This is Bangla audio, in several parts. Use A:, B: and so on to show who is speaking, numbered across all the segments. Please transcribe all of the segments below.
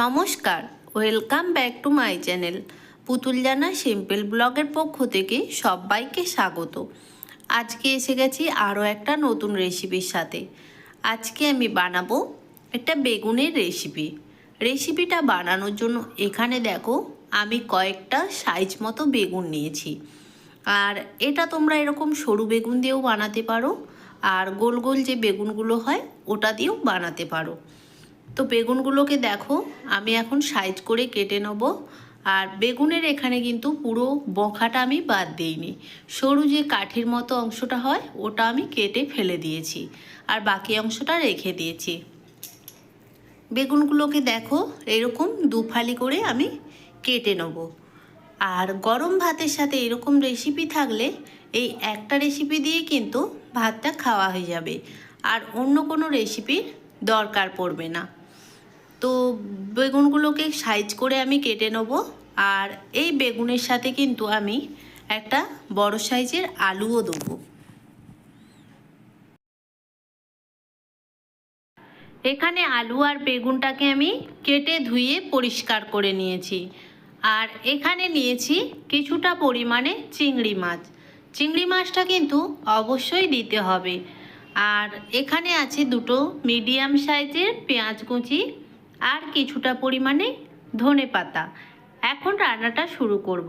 A: নমস্কার, welcome back to my channel. পুতুল জানা সিম্পল ব্লগের পক্ষ থেকে সবাইকে স্বাগত। আজকে এসে গেছি আরও একটা নতুন রেসিপির সাথে। আজকে আমি বানাবো একটা বেগুনের রেসিপি। রেসিপিটা বানানোর জন্য এখানে দেখো, আমি কয়েকটা সাইজ মতো বেগুন নিয়েছি। আর এটা তোমরা এরকম সরু বেগুন দিয়েও বানাতে পারো, আর গোল গোল যে বেগুনগুলো হয়, ওটা দিয়েও বানাতে পারো। তো বেগুনগুলোকে দেখো, আমি এখন সাইজ করে কেটে নেব। আর বেগুনের এখানে কিন্তু পুরো বখাটা আমি বাদ দিইনি। সরু যে কাঠির মতো অংশটা হয়, ওটা আমি কেটে ফেলে দিয়েছি। আর বাকি অংশটা রেখে দিয়েছি। বেগুনগুলোকে দেখো, এরকম দুফালি করে আমি কেটে নেব। আর গরম ভাতের সাথে এরকম রেসিপি থাকলে, এই একটা রেসিপি দিয়ে কিন্তু ভাতটা খাওয়া হয়ে যাবে। আর অন্য কোনো রেসিপির দরকার পড়বে না। তো বেগুনগুলোকে সাইজ করে আমি কেটে নেব। আর এই বেগুনের সাথে কিন্তু আমি একটা বড় সাইজের আলুও দেবো। এখানে আলু আর বেগুনটাকে আমি কেটে ধুয়ে পরিষ্কার করে নিয়েছি। আর এখানে নিয়েছি কিছুটা পরিমাণে চিংড়ি মাছ। চিংড়ি মাছটা কিন্তু অবশ্যই দিতে হবে। আর এখানে আছে দুটো মিডিয়াম সাইজের পেঁয়াজ কুচি আর কিছুটা পরিমাণে ধনে পাতা। এখন রান্নাটা শুরু করব।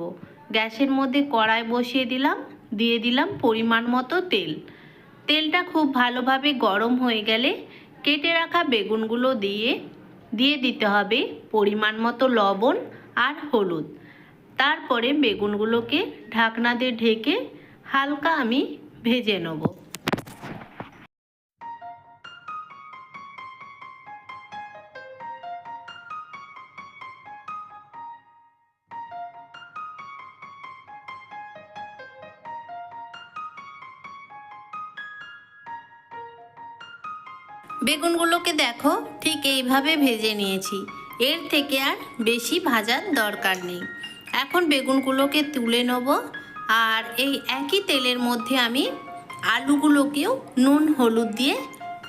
A: গ্যাসের মধ্যে কড়াই বসিয়ে দিলাম, দিয়ে দিলাম পরিমাণ মতো তেল। তেলটা খুব ভালোভাবে গরম হয়ে গেলে কেটে রাখা বেগুনগুলো দিয়ে দিয়ে দিতে হবে পরিমাণ মতো লবণ আর হলুদ। তারপরে বেগুনগুলোকে ঢাকনা দিয়ে ঢেকে হালকা আমি ভেজে নেব। বেগুনগুলোকে দেখো, ঠিক এইভাবে ভেজে নিয়েছি। এর থেকে আর বেশি ভাজার দরকার নেই। এখন বেগুনগুলোকে তুলে নেব আর এই একই তেলের মধ্যে আমি আলুগুলোকেও নুন, হলুদ দিয়ে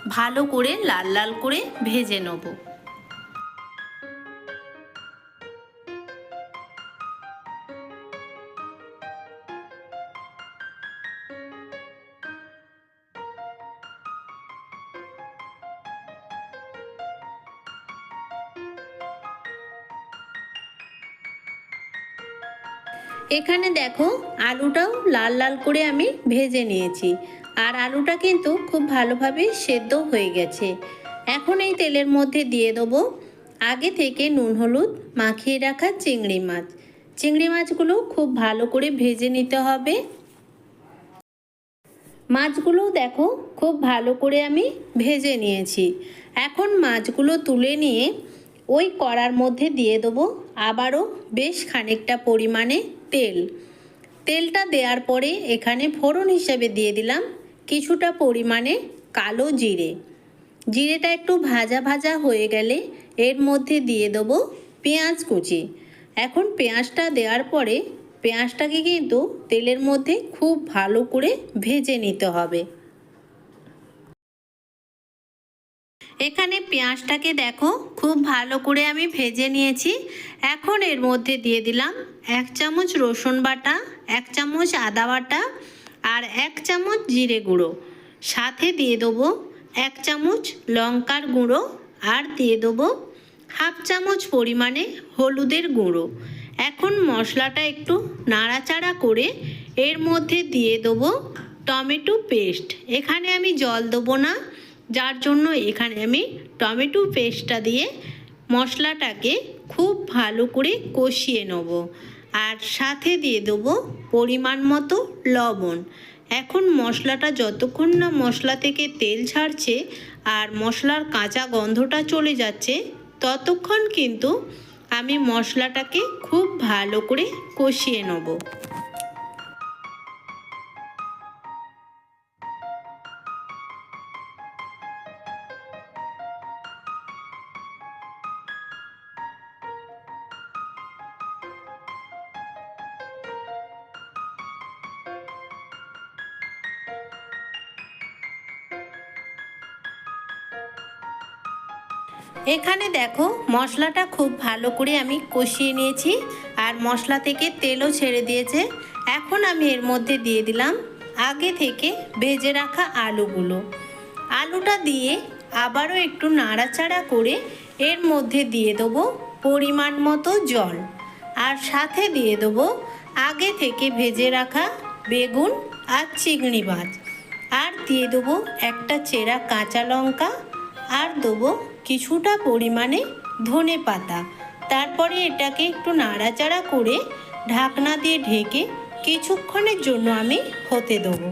A: ভালো করে লাল লাল করে ভেজে নেব। এখানে দেখো আলুটাও লাল লাল করে আমি ভেজে নিয়েছি। আর আলুটা কিন্তু খুব ভালোভাবে সেদ্ধ হয়ে গেছে। এখন এই তেলের মধ্যে দিয়ে দেবো আগে থেকে নুন, হলুদ, মাখিয়ে রাখা চিংড়ি মাছ। চিংড়ি মাছগুলো খুব ভালো করে ভেজে নিতে হবে। মাছগুলো দেখো খুব ভালো করে আমি ভেজে নিয়েছি। এখন মাছগুলো তুলে নিয়ে ওই কড়ার মধ্যে দিয়ে দেবো আবারও বেশ খানিকটা পরিমাণে তেল। তেলটা দেওয়ার পরে এখানে ফোড়ন হিসেবে দিয়ে দিলাম কিছুটা পরিমাণে কালো জিরে। জিরেটা একটু ভাজা ভাজা হয়ে গেলে এর মধ্যে দিয়ে দেবো পেঁয়াজ কুচি। এখন পেঁয়াজটা দেওয়ার পরে পেঁয়াজটাকে কিন্তু তেলের মধ্যে খুব ভালো করে ভেজে নিতে হবে। এখানে পেঁয়াজটাকে দেখো, খুব ভালো করে আমি ভেজে নিয়েছি। এখন এর মধ্যে দিয়ে দিলাম এক চামচ রসুন বাটা, এক চামচ আদা বাটা আর এক চামচ জিরে গুঁড়ো। সাথে দিয়ে দেবো এক চামচ লঙ্কার গুঁড়ো আর দিয়ে দেবো হাফ চামচ পরিমাণে হলুদের গুঁড়ো। এখন মশলাটা একটু নাড়াচাড়া করে এর মধ্যে দিয়ে দেবো টমেটো পেস্ট। এখানে আমি জল দেবো না যার জন্য এখানে আমি টমেটো পেস্টটা দিয়ে মশলাটাকে খুব ভালো করে কষিয়ে নেব। আর সাথে দিয়ে দেবো পরিমাণ মতো লবণ। এখন মশলাটা যতক্ষণ না মশলা থেকে তেল ছাড়ছে আর মশলার কাঁচা গন্ধটা চলে যাচ্ছে, ততক্ষণ কিন্তু আমি মশলাটাকে খুব ভালো করে কষিয়ে নেব। এখানে দেখো মশলাটা খুব ভালো করে আমি কষিয়ে নিয়েছি আর মশলা থেকে তেলও ছেড়ে দিয়েছে। এখন আমি এর মধ্যে দিয়ে দিলাম আগে থেকে ভেজে রাখা আলুগুলো। আলুটা দিয়ে আবারও একটু নাড়াচাড়া করে এর মধ্যে দিয়ে দেবো পরিমাণ মতো জল। আর সাথে দিয়ে দেবো আগে থেকে ভেজে রাখা বেগুন আর চিংড়ি মাছ। আর দিয়ে দেবো একটা চেরা কাঁচা লঙ্কা আর দেবো কিছুটা পরিমাণে ধনে পাতা। তারপরে এটাকে একটু নাড়াচাড়া করে ঢাকনা দিয়ে ঢেকে কিছুক্ষণের জন্য আমি হতে দেবো।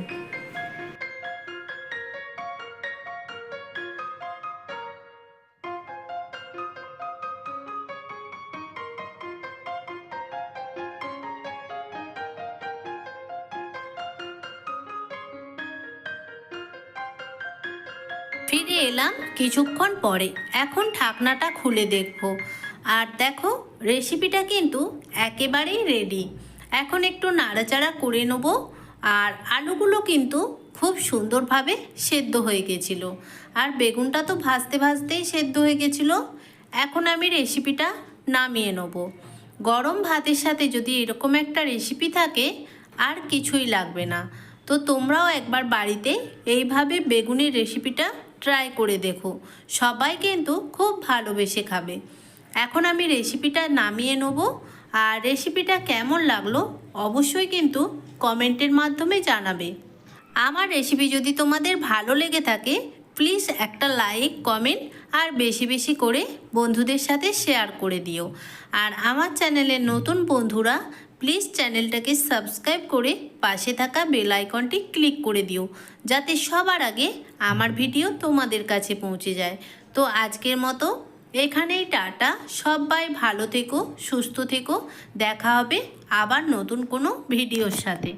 A: ফিরে এলাম কিছুক্ষণ পরে। এখন ঢাকনাটা খুলে দেখব। আর দেখো রেসিপিটা কিন্তু একেবারেই রেডি এখন একটু নাড়াচাড়া করে নেব। আর আলুগুলো কিন্তু খুব সুন্দরভাবে সেদ্ধ হয়ে গেছিল। আর বেগুনটা তো ভাজতে ভাজতেই সেদ্ধ হয়ে গেছিল। এখন আমি রেসিপিটা নামিয়ে নেব। গরম ভাতের সাথে যদি এরকম একটা রেসিপি থাকে, আর কিছুই লাগবে না। তো তোমরাও একবার বাড়িতে এইভাবে বেগুনের রেসিপিটা ট্রাই করে দেখো। সবাই কিন্তু খুব ভালোবেসে খাবে। এখন আমি রেসিপিটা নামিয়ে নেব। আর রেসিপিটা কেমন লাগল অবশ্যই কিন্তু কমেন্টের মাধ্যমে জানাবে। আমার রেসিপি যদি তোমাদের ভালো লেগে থাকে প্লিজ একটা লাইক কমেন্ট আর বেশি বেশি করে বন্ধুদের সাথে শেয়ার করে দিও। আর আমার চ্যানেলের নতুন বন্ধুরা প্লিজ চ্যানেলটাকে সাবস্ক্রাইব করে পাশে থাকা বেল আইকনটি ক্লিক করে দিও, যাতে সবার আগে আমার ভিডিও তোমাদের কাছে পৌঁছে যায়। তো আজকের মতো এখানেই টাটা। সবাই ভালো থেকো, সুস্থ থেকো। দেখা হবে আবার নতুন কোনো ভিডিওর সাথে।